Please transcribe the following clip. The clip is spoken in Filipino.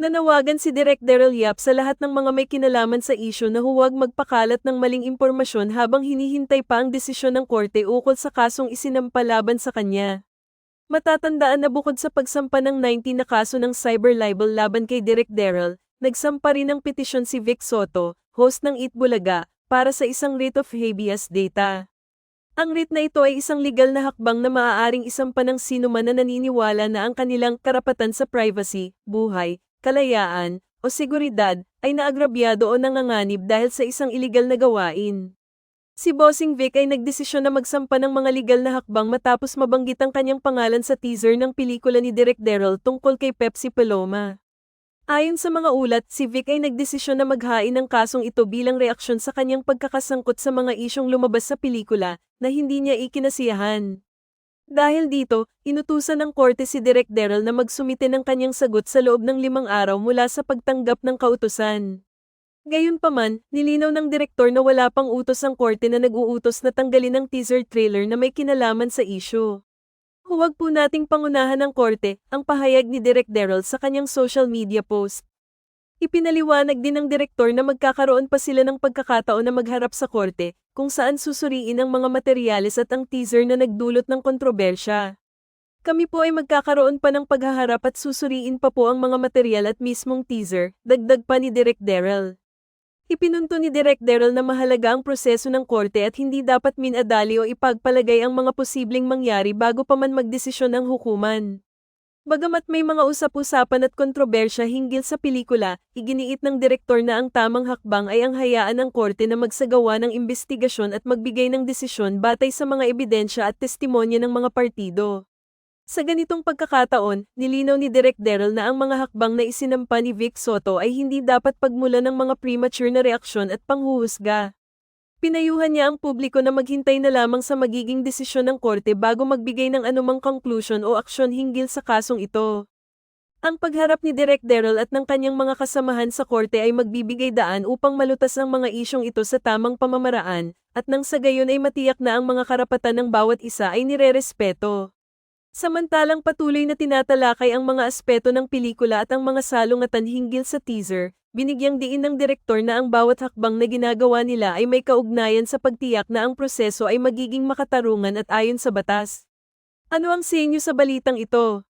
Nanawagan si Direk Daryl Yap sa lahat ng mga may kinalaman sa isyu na huwag magpakalat ng maling impormasyon habang hinihintay pa ang desisyon ng korte ukol sa kasong isinampa laban sa kanya. Matatandaan na bukod sa pagsampa ng 19 na kaso ng cyber libel laban kay Direk Daryl, nagsampa rin ng petisyon si Vic Soto, host ng Eat Bulaga, para sa isang writ of habeas data. Ang writ na ito ay isang legal na hakbang na maaaring isampa ng sino man na naniniwala na ang kanilang karapatan sa privacy, buhay, kalayaan, o seguridad ay naagrabyado o nanganganib dahil sa isang iligal na gawain. Si Bossing Vic ay nagdesisyon na magsampa ng mga legal na hakbang matapos mabanggit ang kanyang pangalan sa teaser ng pelikula ni Direk Daryl tungkol kay Pepsi Paloma. Ayon sa mga ulat, si Vic ay nagdesisyon na maghain ng kasong ito bilang reaksyon sa kanyang pagkakasangkot sa mga isyong lumabas sa pelikula na hindi niya ikinasiyahan. Dahil dito, inutusan ng korte si Direk Daryl na magsumite ng kanyang sagot sa loob ng limang araw mula sa pagtanggap ng kautusan. Gayunpaman, nilinaw ng direktor na wala pang utos ang korte na nag-uutos na tanggalin ang teaser trailer na may kinalaman sa isyu. Huwag po nating pangunahan ng korte, ang pahayag ni Direk Daryl sa kanyang social media post. Ipinaliwanag din ng direktor na magkakaroon pa sila ng pagkakataon na magharap sa korte, kung saan susuriin ang mga materyales at ang teaser na nagdulot ng kontrobersya. Kami po ay magkakaroon pa ng paghaharap at susuriin pa po ang mga materyal at mismong teaser, dagdag pa ni Direk Daryl. Ipinunto ni Direk Daryl na mahalaga ang proseso ng korte at hindi dapat minadali o ipagpalagay ang mga posibleng mangyari bago pa man magdesisyon ang hukuman. Bagamat may mga usap-usapan at kontrobersya hinggil sa pelikula, iginiit ng direktor na ang tamang hakbang ay ang hayaan ng korte na magsagawa ng investigasyon at magbigay ng desisyon batay sa mga ebidensya at testimonya ng mga partido. Sa ganitong pagkakataon, nilinaw ni Direk Daryl na ang mga hakbang na isinampa ni Vic Soto ay hindi dapat pagmula ng mga premature na reaksyon at panghuhusga. Pinayuhan niya ang publiko na maghintay na lamang sa magiging desisyon ng korte bago magbigay ng anumang conclusion o aksyon hinggil sa kasong ito. Ang pagharap ni Direk Daryl at ng kanyang mga kasamahan sa korte ay magbibigay daan upang malutas ang mga isyong ito sa tamang pamamaraan, at nang sa gayon ay matiyak na ang mga karapatan ng bawat isa ay nirerespeto. Samantalang patuloy na tinatalakay ang mga aspeto ng pelikula at ang mga salungatan hinggil sa teaser, binigyang diin ng direktor na ang bawat hakbang na ginagawa nila ay may kaugnayan sa pagtiyak na ang proseso ay magiging makatarungan at ayon sa batas. Ano ang senyo sa balitang ito?